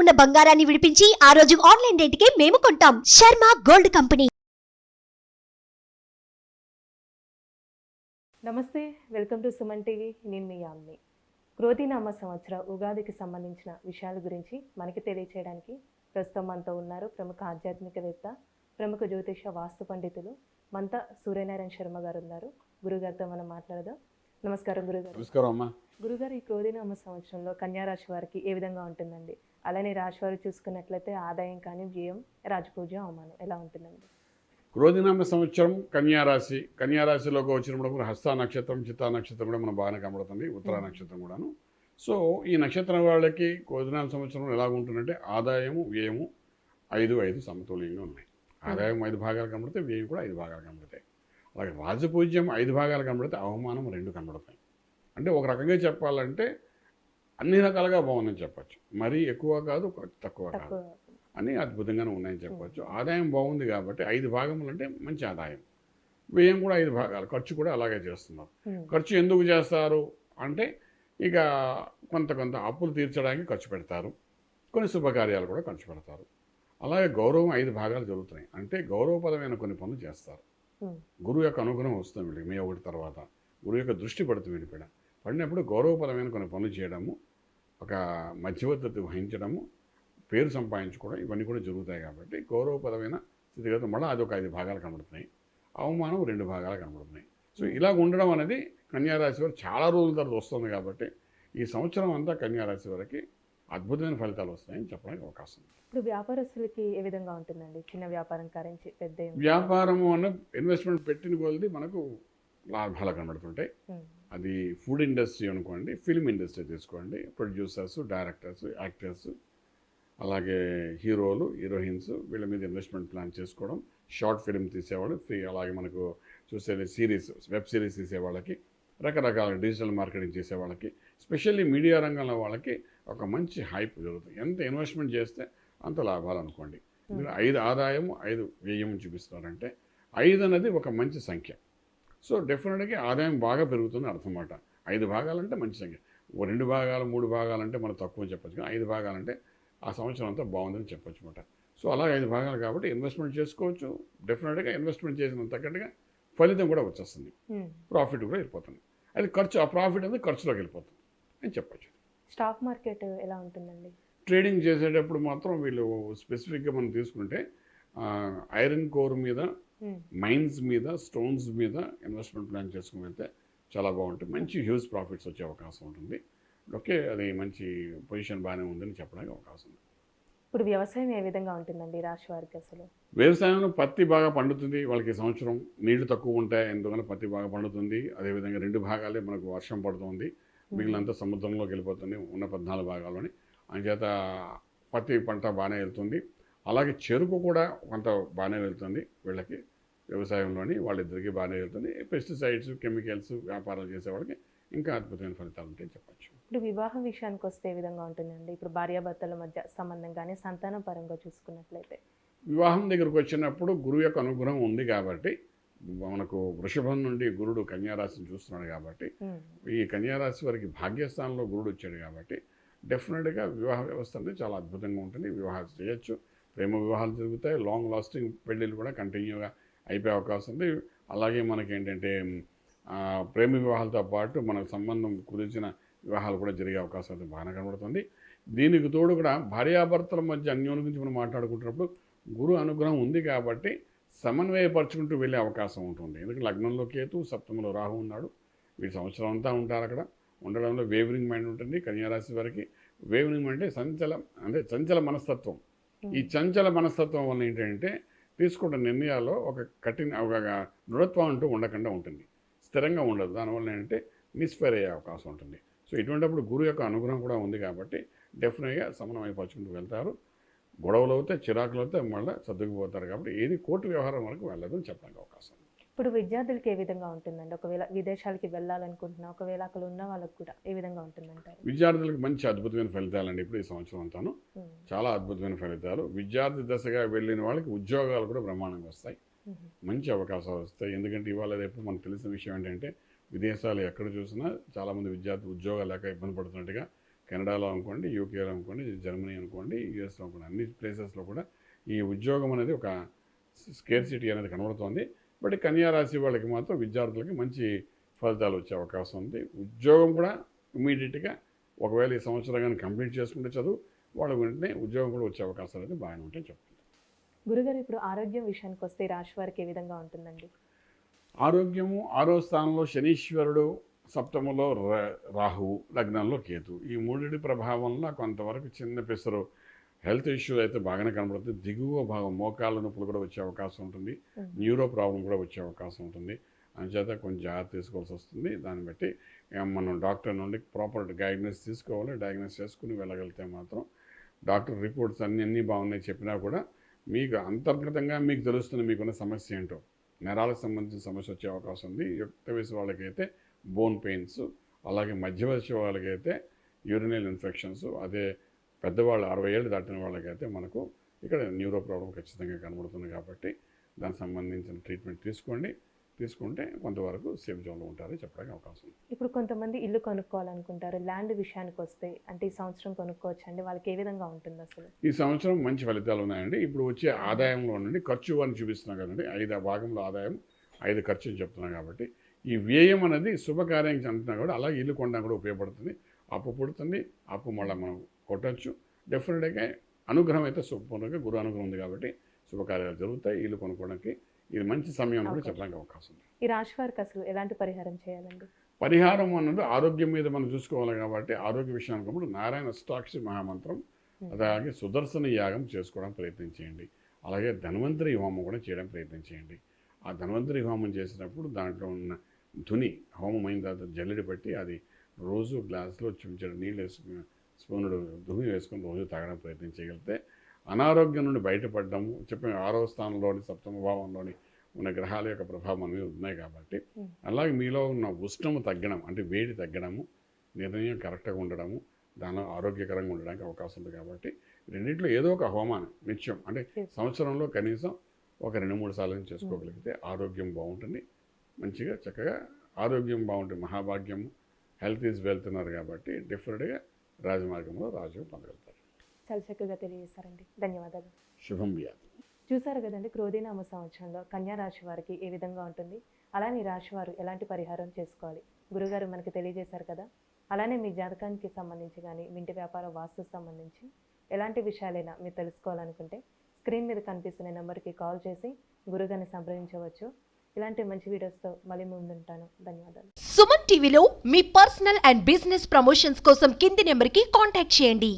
ఉన్న బంగారాన్ని విడిపించి ఆ రోజు ఆన్లైన్ రేటుకే మేము కొంటాం. Sharma gold company. నమస్తే వెల్కమ్ టు సుమన్ టీవీ. నేను మీ యామ్ని. క్రోధినామ సంవత్సర ఉగాదికి సంబంధించిన విషయాల గురించి మనకి తెలియచేయడానికి ప్రస్తుతం మనతో ఉన్నారు ప్రముఖ ఆధ్యాత్మికవేత్త ప్రముఖ జ్యోతిష వాస్తు పండితులు మంత సూర్యనారాయణ శర్మ గారు ఉన్నారు. గురుగారితో మనం మాట్లాడదాం. నమస్కారం గురుగారు. నమస్కారం అమ్మా. గురుగారు ఈ క్రోధినామ సంవత్సరంలో కన్యా రాశి వారికి ఏ విధంగా ఉంటుందండి? అలానే రాశి వారు చూసుకున్నట్లయితే ఆదాయం కానీ వ్యయం రాజపూజ అవమానం ఎలా ఉంటుందండి? క్రోధినామ సంవత్సరం కన్యారాశి కన్యారాశిలోకి వచ్చినప్పుడు హస్త నక్షత్రం చిత్తా నక్షత్రం కూడా మనం బాగానే కనబడుతుంది ఉత్తరా నక్షత్రం కూడాను. సో ఈ నక్షత్రం వాళ్ళకి క్రోధినామ సంవత్సరం ఎలా ఉంటుందంటే ఆదాయము వ్యయము ఐదు ఐదు సమతుల్యంగా ఉన్నాయి. ఆదాయం ఐదు భాగాలు కనబడితే వ్యయం కూడా ఐదు భాగాలు కనబడతాయి. అలాగే రాజపూజ్యం ఐదు భాగాలు కనబడితే అవమానం రెండు కనబడతాయి. అంటే ఒక రకంగా చెప్పాలంటే అన్ని రకాలుగా బాగుందని చెప్పచ్చు. మరీ ఎక్కువ కాదు తక్కువ కాదు. అని అద్భుతంగానే ఉన్నాయని చెప్పవచ్చు ఆదాయం బాగుంది కాబట్టి ఐదు భాగములు అంటే మంచి ఆదాయం. వ్యయం కూడా ఐదు భాగాలు. ఖర్చు కూడా అలాగే చేస్తున్నారు. ఖర్చు ఎందుకు చేస్తారు? అంటే ఇక కొంత కొంత అప్పులు తీర్చడానికి ఖర్చు పెడతారు. కొన్ని శుభకార్యాలు కూడా ఖర్చు పెడతారు. అలాగే గౌరవం ఐదు భాగాలు జరుగుతున్నాయి. అంటే గౌరవపరమైన కొన్ని పనులు చేస్తారు. గురువు యొక్క అనుగ్రహం వస్తుంది వీళ్ళకి. మే ఒకటి తర్వాత. గురువు యొక్క దృష్టి పడుతుంది పైన. పడినప్పుడు గౌరవపరమైన కొన్ని పనులు చేయడము ఒక మధ్యవర్తి వహించడము పేరు సంపాదించుకోవడం ఇవన్నీ కూడా జరుగుతాయి కాబట్టి గౌరవపరమైన స్థితిగతులు మళ్ళీ అది ఒక ఐదు భాగాలు కనబడుతున్నాయి. అవమానం రెండు భాగాలు కనబడుతున్నాయి. సో ఇలా ఉండడం అనేది కన్యారాశి వారు చాలా రోజుల తర్వాత వస్తుంది కాబట్టి ఈ సంవత్సరం అంతా కన్యారాశి వారికి అద్భుతమైన ఫలితాలు వస్తాయని చెప్పడానికి అవకాశం ఉంది. ఇప్పుడు వ్యాపారస్తులకి ఏ విధంగా ఉంటుందండి? చిన్న వ్యాపారం కారించి పెద్ద వ్యాపారము అన్న ఇన్వెస్ట్మెంట్ పెట్టిన కొలది మనకు లాభాలు కనబడుతుంటాయి. అది ఫుడ్ ఇండస్ట్రీ అనుకోండి ఫిల్మ్ ఇండస్ట్రీ తీసుకోండి ప్రొడ్యూసర్స్ డైరెక్టర్స్ యాక్టర్స్ అలాగే హీరోలు హీరోయిన్స్ వీళ్ళ మీద ఇన్వెస్ట్మెంట్ ప్లాన్ చేసుకోవడం షార్ట్ ఫిల్మ్ తీసేవాళ్ళు ఫ్రీ అలాగే మనకు చూసేది సిరీస్ వెబ్ సిరీస్ తీసేవాళ్ళకి రకరకాల డిజిటల్ మార్కెటింగ్ చేసే వాళ్ళకి స్పెషల్లీ మీడియా రంగంలో వాళ్ళకి ఒక మంచి హైప్ జరుగుతుంది. ఎంత ఇన్వెస్ట్మెంట్ చేస్తే అంత లాభాలు అనుకోండి. ఐదు ఆదాయం ఐదు వ్యయం చూపిస్తున్నారంటే ఐదు అనేది ఒక మంచి సంఖ్య. సో డెఫినెట్గా ఆదాయం బాగా పెరుగుతుంది అర్థమాట. ఐదు భాగాలంటే మంచి సంఖ్య. ఓ రెండు భాగాలు మూడు భాగాలంటే మనం తక్కువ చెప్పచ్చు కానీ ఐదు భాగాలంటే ఆ సంవత్సరం అంతా బాగుందని చెప్పొచ్చు అనమాట సో అలా ఐదు భాగాలు కాబట్టి ఇన్వెస్ట్మెంట్ చేసుకోవచ్చు. డెఫినెట్గా ఇన్వెస్ట్మెంట్ చేసిన తగ్గట్టుగా ఫలితం కూడా వచ్చేస్తుంది. ప్రాఫిట్ కూడా వెళ్ళిపోతుంది. అది ఖర్చు ఆ ప్రాఫిట్ అనేది ఖర్చులోకి వెళ్ళిపోతుంది అని చెప్పొచ్చు. స్టాక్ మార్కెట్ ఎలా ఉంటుందండి? ట్రేడింగ్ చేసేటప్పుడు మాత్రం వీళ్ళు స్పెసిఫిక్గా మనం తీసుకుంటే ఐరన్ కోర్ మీద మైన్స్ మీద స్టోన్స్ మీద ఇన్వెస్ట్మెంట్ ప్లాన్ చేసుకుని వెళ్తే చాలా బాగుంటుంది. మంచి హ్యూజ్ ప్రాఫిట్స్ వచ్చే అవకాశం ఉంటుంది. ఓకే అది మంచి పొజిషన్ బాగానే ఉందని చెప్పడానికి అవకాశం ఉంది. ఇప్పుడు వ్యవసాయం ఏ విధంగా ఉంటుందండి రాశి వారికి అసలు? వ్యవసాయంలో పత్తి బాగా పండుతుంది. వాళ్ళకి సంవత్సరం నీళ్ళు తక్కువ ఉంటాయి. ఎందుకని పత్తి బాగా పండుతుంది? అదేవిధంగా రెండు భాగాలే మనకు వర్షం పడుతుంది. మిగిలినంతా సముద్రంలోకి వెళ్ళిపోతుంది. ఉన్న పద్నాలుగు భాగాల్లోని. అంచేత పత్తి పంట బాగానే వెళ్తుంది. అలాగే చెరుకు కూడా కొంత బాగానే వెళ్తుంది వీళ్ళకి. వ్యవసాయంలోని వాళ్ళిద్దరికీ బాగానే వెళ్తుంది. పెస్టిసైడ్స్ కెమికల్స్ వ్యాపారాలు చేసే వాళ్ళకి ఇంకా అద్భుతమైన ఫలితాలు ఉంటాయని చెప్పచ్చు. ఇప్పుడు వివాహం విషయానికి వస్తే ఏ విధంగా ఉంటుందండి? ఇప్పుడు భార్యాభర్తల మధ్య సంబంధం కానీ సంతానం పరంగా చూసుకున్నట్లయితే. వివాహం దగ్గరకు వచ్చినప్పుడు గురువు యొక్క అనుగ్రహం ఉంది కాబట్టి మనకు వృషభం నుండి గురుడు కన్యారాశిని చూస్తున్నాడు కాబట్టి ఈ కన్యారాశి వారికి భాగ్యస్థానంలో గురుడు వచ్చాడు కాబట్టి డెఫినెట్గా వివాహ వ్యవస్థ అనేది చాలా అద్భుతంగా ఉంటుంది. వివాహాలు చేయొచ్చు. ప్రేమ వివాహాలు జరుగుతాయి. లాంగ్ లాస్టింగ్ పెళ్ళిళ్ళు కూడా కంటిన్యూగా అయిపోయే అవకాశం ఉంది. అలాగే మనకి ఏంటంటే ప్రేమ వివాహాలతో పాటు మనకు సంబంధం కుదిర్చిన వివాహాలు కూడా జరిగే అవకాశం అయితే బాగానే కనబడుతుంది. దీనికి తోడు కూడా భార్యాభర్తల మధ్య అన్యోన్య గురించి మనం మాట్లాడుకుంటున్నప్పుడు గురు అనుగ్రహం ఉంది కాబట్టి సమన్వయపరుచుకుంటూ వెళ్ళే అవకాశం ఉంటుంది. ఎందుకంటే లగ్నంలో కేతు సప్తమంలో రాహు ఉన్నాడు. వీటి సంవత్సరం అంతా ఉంటారు అక్కడ. ఉండడంలో వేవరింగ్ మైండ్ ఉంటుంది. కన్యారాశి వారికి వేవరింగ్ మైండ్ అంటే సంచల అంటే చంచల మనస్తత్వం. ఈ చంచల మనస్తత్వం వల్ల ఏంటంటే తీసుకున్న నిర్ణయాల్లో ఒక కఠిన ఒక దృఢత్వం అంటూ ఉండకుండా ఉంటుంది. స్థిరంగా ఉండదు. దానివల్ల ఏంటంటే మిస్ఫైర్ అయ్యే అవకాశం ఉంటుంది. సో ఇటువంటిప్పుడు గురువు యొక్క అనుగ్రహం కూడా ఉంది కాబట్టి డెఫినెట్గా సమన్వయపరుచుకుంటూ వెళ్తారు. గొడవలు అవుతాయి చిరాకులు అవుతాయి మళ్ళీ సర్దుకుపోతారు కాబట్టి ఏది కోర్టు వ్యవహారం వరకు వెళ్ళదని చెప్పడానికి అవకాశం. ఇప్పుడు విద్యార్థులకి ఏ విధంగా ఉంటుందండి? ఒకవేళ విదేశాలకి వెళ్ళాలనుకుంటున్నా ఒకవేళ అక్కడ ఉన్న వాళ్ళకి కూడా ఏ విధంగా ఉంటుందంటారు? విద్యార్థులకు మంచి అద్భుతమైన ఫలితాలండి ఇప్పుడు ఈ సంవత్సరం అంతాను. చాలా అద్భుతమైన ఫలితాలు. విద్యార్థి దశగా వెళ్ళిన వాళ్ళకి ఉద్యోగాలు కూడా బ్రహ్మాండంగా వస్తాయి. మంచి అవకాశాలు వస్తాయి. ఎందుకంటే ఇవాళ రేపు మనకు తెలిసిన విషయం ఏంటంటే విదేశాలు ఎక్కడ చూసినా చాలామంది విద్యార్థులు ఉద్యోగాలు లేక ఇబ్బంది పడుతున్నట్టుగా కెనడాలో అనుకోండి యూకేలో అనుకోండి జర్మనీ అనుకోండి యూఎస్లో అనుకోండి అన్ని ప్లేసెస్లో కూడా ఈ ఉద్యోగం అనేది ఒక స్కేర్సిటీ అనేది కనబడుతోంది. బట్ కన్యా రాశి వాళ్ళకి మాత్రం విద్యార్థులకి మంచి ఫలితాలు వచ్చే అవకాశం ఉంది. ఉద్యోగం కూడా ఇమీడియట్గా ఒకవేళ ఈ సంవత్సరం కానీ కంప్లీట్ చేసుకుంటే చదువు వాళ్ళకి వెంటనే ఉద్యోగం కూడా వచ్చే అవకాశాలు అయితే బాగానే ఉంటాయి చెప్తుంది గురుగారు ఇప్పుడు ఆరోగ్యం విషయానికి వస్తే రాశి వారికి ఏ విధంగా ఉంటుందండి? ఆరోగ్యము ఆరో స్థానంలో శనీశ్వరుడు సప్తములో రా- రాహువు లగ్నంలో కేతు ఈ మూడిటి ప్రభావంలో కొంతవరకు చిన్న పెసరు హెల్త్ ఇష్యూ అయితే బాగానే కనబడుతుంది. దిగువ భాగం మోకాళ్ళ నొప్పులు కూడా వచ్చే అవకాశం ఉంటుంది. న్యూరో ప్రాబ్లం కూడా వచ్చే అవకాశం ఉంటుంది. అంచేత కొంచెం జాగ్రత్త తీసుకోవాల్సి వస్తుంది. దాన్ని బట్టి మనం డాక్టర్ నుండి ప్రాపర్ గైడెన్స్ తీసుకోవాలి. డయాగ్నోస్ చేసుకుని వెళ్ళగలిగితే మాత్రం డాక్టర్ రిపోర్ట్స్ అన్ని అన్నీ బాగున్నాయి చెప్పినా కూడా మీకు అంతర్గతంగా మీకు తెలుస్తుంది మీకున్న సమస్య ఏంటో నరాలకు సంబంధించిన సమస్య వచ్చే అవకాశం ఉంది. యుక్త వయసు వాళ్ళకైతే బోన్ పెయిన్స్ అలాగే మధ్య వయసు వాళ్ళకైతే యూరినల్ ఇన్ఫెక్షన్స్ అదే పెద్దవాళ్ళు అరవై ఏళ్ళు దాటిన వాళ్ళకైతే మనకు ఇక్కడ న్యూరో ప్రాబ్లం ఖచ్చితంగా కనబడుతుంది కాబట్టి దానికి సంబంధించిన ట్రీట్మెంట్ తీసుకోండి. తీసుకుంటే కొంతవరకు సేఫ్ జోన్లో ఉంటారని చెప్పడానికి అవకాశం ఉంది. ఇప్పుడు కొంతమంది ఇల్లు కొనుక్కోవాలనుకుంటారు ల్యాండ్ విషయానికి వస్తే అంటే ఈ సంవత్సరం కొనుక్కోవచ్చు అండి వాళ్ళకి ఏ విధంగా ఉంటుంది అసలు? ఈ సంవత్సరం మంచి ఫలితాలు ఉన్నాయండి. ఇప్పుడు వచ్చే ఆదాయంలో నుండి ఖర్చు అని చూపిస్తున్నాం కదండి ఐదు భాగంలో ఆదాయం ఐదు ఖర్చు అని చెప్తున్నాం కాబట్టి ఈ వ్యయం అనేది శుభకార్యానికి అంటున్నా కూడా అలాగే ఇల్లు కొనడానికి కూడా ఉపయోగపడుతుంది. అప్పు పుడుతుంది అప్పు మళ్ళీ మనం కొట్టచ్చు. డెఫినెట్గా అనుగ్రహం అయితే సంపూర్ణంగా గురు అనుగ్రహం ఉంది కాబట్టి శుభకార్యాలు జరుగుతాయి. ఇల్లు కొనుక్కోవడానికి ఇది మంచి సమయం కూడా. చెప్పడానికి అవకాశం ఉంది. ఈ రాశి వారికి అసలు ఎలాంటి పరిహారం చేయాలండి? పరిహారం అన్నది ఆరోగ్యం మీద మనం చూసుకోవాలి కాబట్టి ఆరోగ్య విషయానికి కూడా నారాయణ అష్టాక్షి మహామంత్రం అలాగే సుదర్శన యాగం చేసుకోవడానికి ప్రయత్నం చేయండి. అలాగే ధన్వంతరి హోమం కూడా చేయడానికి ప్రయత్నం చేయండి. ఆ ధన్వంతరి హోమం చేసినప్పుడు దాంట్లో ఉన్న ధుని హోమం అయిన తర్వాత జల్లెడి పెట్టి అది రోజు గ్లాసులో చెంచాడు నీళ్ళు వేసుకుని స్పూనుడు ధుని వేసుకొని రోజు తాగడానికి ప్రయత్నం చేయగలిగితే అనారోగ్యం నుండి బయటపడడము చెప్పిన ఆరో స్థానంలోని సప్తమ భావంలోని ఉన్న గ్రహాల యొక్క ప్రభావం మీద ఉన్నాయి కాబట్టి. అలాగే మీలో ఉన్న ఉష్ణము తగ్గడం అంటే వేడి తగ్గడము నిర్ణయం కరెక్ట్గా ఉండడము దానిలో ఆరోగ్యకరంగా ఉండడానికి అవకాశం ఉంది కాబట్టి రెండింటిలో ఏదో ఒక హోమాన్ని నిత్యం అంటే. సంవత్సరంలో కనీసం ఒక రెండు మూడు సార్లు చేసుకోగలిగితే ఆరోగ్యం బాగుంటుంది మంచిగా చక్కగా ఆరోగ్యం బాగుంటుంది మహాభాగ్యము హెల్త్ ఈజ్ వెల్త్ ఉన్నారు కాబట్టి డెఫినెట్గా రాజమార్గంలో రాజు పొందగలుగుతారు చాలా చక్కగా తెలియజేశారండి. ధన్యవాదాలు. శుభం వ్యాధి. చూసారు కదండి క్రోధీనామ సంవత్సరంలో కన్యా రాశి వారికి ఏ విధంగా ఉంటుంది? అలానే రాశి వారు ఎలాంటి పరిహారం చేసుకోవాలి? గురుగారు మనకి తెలియజేశారు కదా అలానే మీ జాతకానికి సంబంధించి కానీ మీ ఇంటి వ్యాపార వాస్తు సంబంధించి ఎలాంటి విషయాలైనా మీరు తెలుసుకోవాలనుకుంటే స్క్రీన్ మీద కనిపిస్తున్న నెంబర్కి కాల్ చేసి గురుగారిని సంప్రదించవచ్చు. ఇలాంటి మంచి వీడియోస్తో మళ్ళీ ముందుంటాను. ధన్యవాదాలు. సుమన్ టీవీలో మీ పర్సనల్ అండ్ బిజినెస్ ప్రమోషన్స్ కోసం కింది నెంబర్కి కాంటాక్ట్ చేయండి.